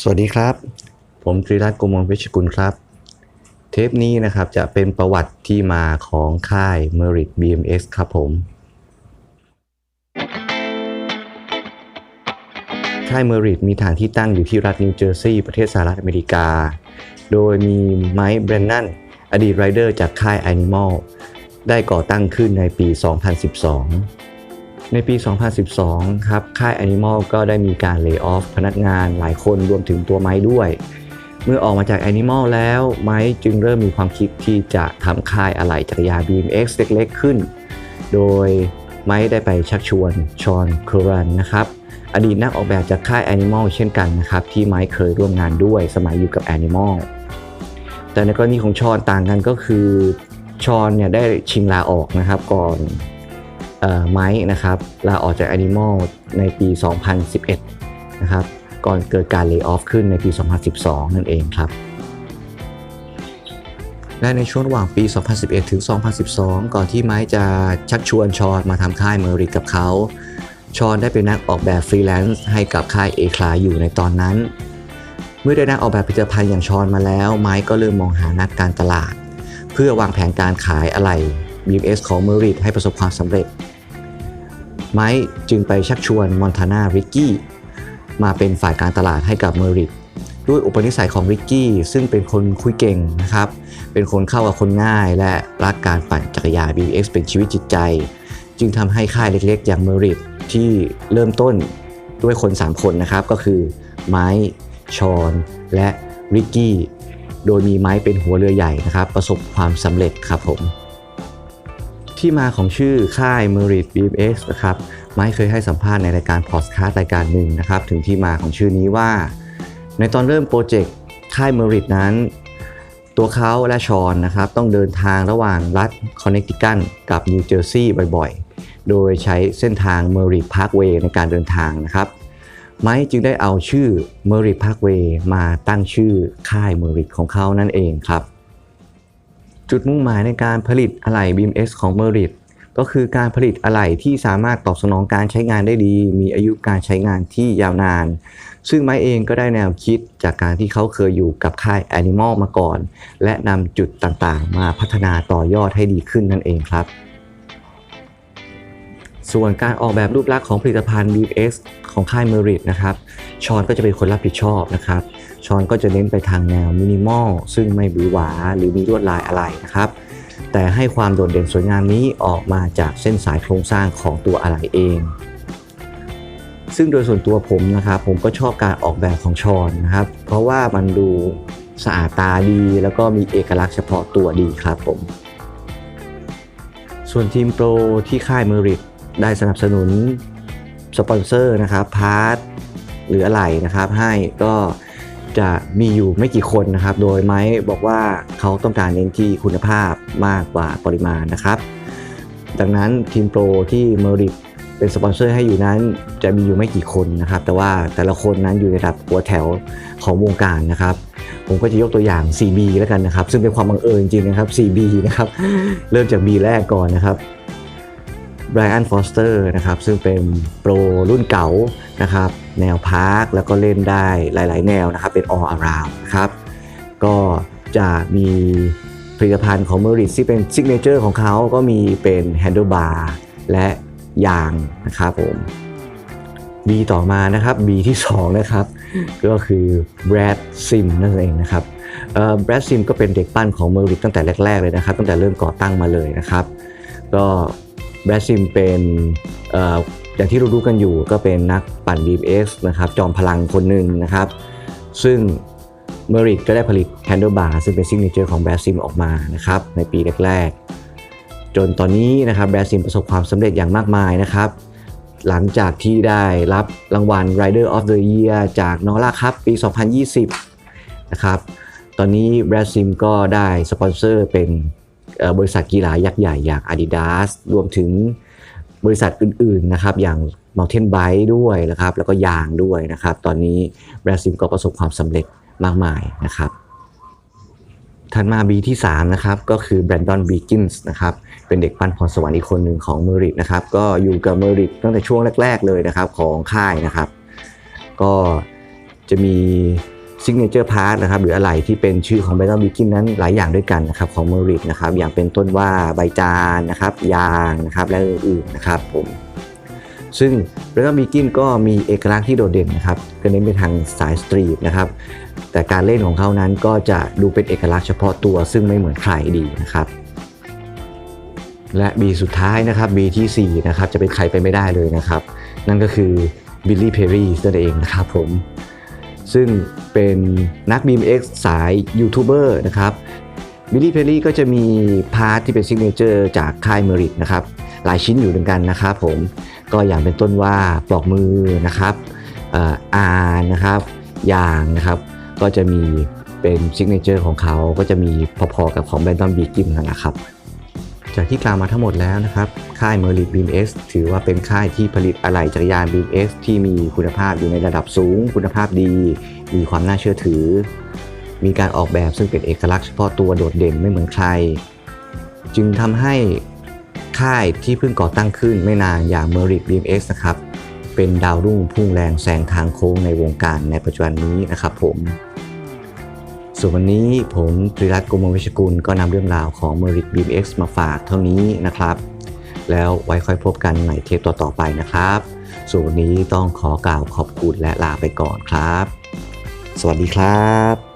สวัสดีครับ ผมตรีรัตน์โกมลเวชกุลครับ เทปนี้นะครับจะเป็นประวัติที่มาของค่าย Merit BMX ครับผม ค่าย Merit มีฐานที่ตั้งอยู่ที่รัฐนิวเจอร์ซีย์ประเทศสหรัฐอเมริกา โดยมีไมค์เบรนนันอดีตไรเดอร์จากค่าย Animal ได้ก่อตั้งขึ้นในปี 2012 ในปี 2012 ครับ ค่าย Animal ก็ได้มีการเลิกออฟพนักงานหลายคนรวมถึงตัวไม้ด้วย เมื่อออกมาจาก Animal แล้ว ไม้จึงเริ่มมีความคิดที่จะทำค่ายอะไหล่จักรยาน BMX เล็กๆขึ้น โดยไม้ได้ไปชักชวนชอนครรันนะครับอดีตนักออกแบบจากค่าย Animal เช่นกันนะครับ ที่ไม้เคยร่วมงานด้วยสมัยอยู่กับ Animal แต่ในกรณีของชอนต่างกันก็คือชอนเนี่ยได้ชิงลาออกนะครับก่อน ไม้นะครับลาออกจาก Animal ในปี 2011 นะครับ ก่อนเกิดการเลิกออฟขึ้นในปี 2012 นั่นเองครับ และในช่วงระหว่างปี 2011 ถึง 2012 ก่อนที่ไม้จะชักชวนชอนมาทำค่ายเมอริกกับเขาชอนได้เป็นนักออกแบบฟรีแลนซ์ให้กับค่ายเอคลาอยู่ในตอนนั้น เมื่อได้นักออกแบบผลิตภัณฑ์อย่างชอนมาแล้ว ไม้ก็เริ่มมองหานักการตลาด เพื่อวางแผนการขายอะไหล่ BMS ของเมอริให้ประสบความสำเร็จ ไม้จึงไปชักชวนมอนทานาริกกี้มาเป็นฝ่ายการตลาดให้กับเมอริด้วยอุปนิสัยของริกกี้ซึ่งเป็นคนคุยเก่งนะครับ เป็นคนเข้ากับคนง่ายและรักการปั่นจักรยาน BMX เป็นชีวิตจิตใจ จึงทำให้ค่ายเล็กๆ อย่างเมอริที่เริ่มต้นด้วยคน 3 คนนะครับ ก็คือไม้ ชอนและริกกี้ โดยมีไม้เป็นหัวเรือใหญ่นะครับ ประสบความสำเร็จครับผม ที่มาของชื่อค่าย Merit BMX นะครับไม้เคยให้สัมภาษณ์ในรายการพอดคาสต์รายการหนึ่งนะครับ ถึงที่มาของชื่อนี้ว่า ในตอนเริ่มโปรเจกต์ค่าย Merit นั้น ตัวเขาและชอนนะครับต้องเดินทางระหว่างรัฐคอนเน c ติคันกับนิวเจอร์ซีย์บ่อยๆ โดยใช้เส้นทาง Merit Parkway ในการเดินทางนะครับไม้จึงได้เอาชื่อ Merit Parkway มาตั้งชื่อค่าย Merit ของเขานั่นเองครับ จุดมุ่งหมายในการผลิตอะไหล่ BMX ของ Merit ก็คือการผลิตอะไหล่ที่สามารถตอบสนองการใช้งานได้ดี มีอายุการใช้งานที่ยาวนาน ซึ่งไม้เองก็ได้แนวคิดจากการที่เขาเคยอยู่กับค่าย Animal มาก่อน และนำจุดต่างๆ มาพัฒนาต่อยอดให้ดีขึ้นนั่นเองครับ ส่วนการออกแบบรูปลักษณ์ของผลิตภัณฑ์ BMX ของค่าย Merit นะครับ ชอนก็จะเป็นคนรับผิดชอบนะครับ ชอนก็จะเน้นไปทางแนวมินิมอลซึ่งไม่หวือหวาหรือมีลวดลายอะไรนะครับ แต่ให้ความโดดเด่นสวยงามนี้ออกมาจากเส้นสายโครงสร้างของตัวอะไหล่เอง ซึ่งโดยส่วนตัวผมนะครับผมก็ชอบการออกแบบของชอนนะครับ เพราะว่ามันดูสะอาดตาดีแล้วก็มีเอกลักษณ์เฉพาะตัวดีครับผม ส่วนทีมโปรที่ค่ายเมอริ t ได้สนับสนุนสปอนเซอร์นะครับพาร์ทหรืออะไรนะครับให้ก็ จะมีอยู่ไม่กี่คนนะครับ โดยไม้บอกว่าเขาต้องการเน้นที่คุณภาพมากกว่าปริมาณนะครับ ดังนั้นทีมโปรที่เมอริ t เป็นสปอนเซอร์ให้อยู่นั้นจะมีอยู่ไม่กี่คนนะครับ แต่ว่าแต่ละคนนั้นอยู่ในระดับหัวแถวของวงการนะครับ ผมก็จะยกตัวอย่าง 4B แล้วกันนะครับ ซึ่งเป็นความบังเอิญจริงๆนะครับ 4B นะครับ เริ่มจาก B แรกก่อนนะครับ ไบรอันฟอสเตอร์นะครับซึ่งเป็นโปรรุ่นเก่านะครับแนวพาร์คแล้วก็เล่นได้หลาย ๆ แนวนะครับเป็น all around นะครับก็จะมีผลิตภัณฑ์ของ m e r i t ที่เป็นซิกเนเจอร์ของเขาก็มีเป็น handlebar และยางนะครับผม B ต่อมานะครับ B ที่ 2 นะครับ ก็คือ Brad Sim นั่นเองนะครับเอ่อ Brad Sim ก็เป็นเด็กปั้นของ m e r i t ตั้งแต่แรก ๆ เลยนะครับ ตั้งแต่เริ่มก่อตั้งมาเลยนะครับ ก็ Brad Sim เป็นออย่างที่รู้ๆกันอยู่ก็เป็นนักปั่น BMX นะครับจอมพลังคนหนึ่งนะครับ ซึ่ง m e r i t ก็ได้ผลิต Handlebar ซึ่งเป็นซิกเนเจอร์ของ Brad Sim ออกมานะครับในปีแรกๆ จนตอนนี้นะครับ Brad Sim ประสบความสำเร็จอย่างมากมายนะครับหลังจากที่ได้รับรางวัล Rider of the Year จาก Nora ครับปี 2020 นะครับ ตอนนี้ Brad Sim ก็ได้สปอนเซอร์เป็น บริษัทกีฬายักษ์ใหญ่อย่าง Adidas รวมถึงบริษัทอื่นๆนะครับอย่าง Mountain Bike ด้วยนะครับแล้วก็ยางด้วยนะครับ ตอนนี้ Brad Sim ก็ประสบความสำเร็จมากมายนะครับถัดมา B ที่ 3 นะครับ ก็คือ Brandon Beakins นะครับ เป็นเด็กปั้นพรสวรรค์อีกคนหนึ่งของ m e r i t นะครับ ก็อยู่กับ m e r i t ตั้งแต่ช่วงแรก ๆ เลยนะครับของค่ายนะครับ ก็จะมี signature part นะครับหรืออะไรที่เป็นชื่อของ b a t t l e Begin นั้นหลายอย่างด้วยกันนะครับของ Merit นะครับอย่างเป็นต้นว่าใบจานนะครับยางนะครับและอื่นๆนะครับผมซึ่ง b a t t l e Begin ก็มีเอกลักษณ์ที่โดดเด่นนะครับก็เน้นไปทางสายสตรีทนะครับแต่การเล่นของเขานั้นก็จะดูเป็นเอกลักษณ์เฉพาะตัวซึ่งไม่เหมือนใครดีนะครับและ B สุดท้ายนะครับ B ทีสี่4นะครับจะเป็นใครไปไม่ได้เลยนะครับ นั่นก็คือบิลลี่เพ r รีนั่นเองนะครับผม ซึ่งเป็นนัก BMX สายยูทูบเบอร์นะครับบิลลี่เพ r รีก็จะมีพาร์ทที่เป็นซิกเนเจอร์จากค่ายเมริตนะครับหลายชิ้นอยู่เหมือนกันนะครับผมก็อย่างเป็นต้นว่าปลอกมือนะครับอาร์นะครับยางนะครับก็จะมีเป็นซิกเนเจอร์ของเขาก็จะมีพอๆกับของแบรนด์บีกินนะครับ จากที่กล่าวมาทั้งหมดแล้วนะครับ ค่าย m e r i t BMX ถือว่าเป็นค่ายที่ผลิตอะไหล่จักรยาน BMX ที่มีคุณภาพอยู่ในระดับสูง คุณภาพดี มีความน่าเชื่อถือ มีการออกแบบซึ่งเป็นเอกลักษณ์เฉพาะตัวโดดเด่นไม่เหมือนใคร จึงทำให้ค่ายที่เพิ่งก่อตั้งขึ้นไม่นานอย่าง m e r i t BMX นะครับ เป็นดาวรุ่งพุ่งแรงแซงทางโค้งในวงการในปัจจุบันนี้นะครับผม ส่วนวันนี้ผมตรีรัตน์โกมวิชกุลก็นำเรื่องราวของ m e r i t BMX มาฝากเท่านี้นะครับ แล้วไว้ค่อยพบกันในเทปต่อๆไปนะครับ ส่วนวันนี้ต้องขอกล่าวขอบคุณและลาไปก่อนครับ สวัสดีครับ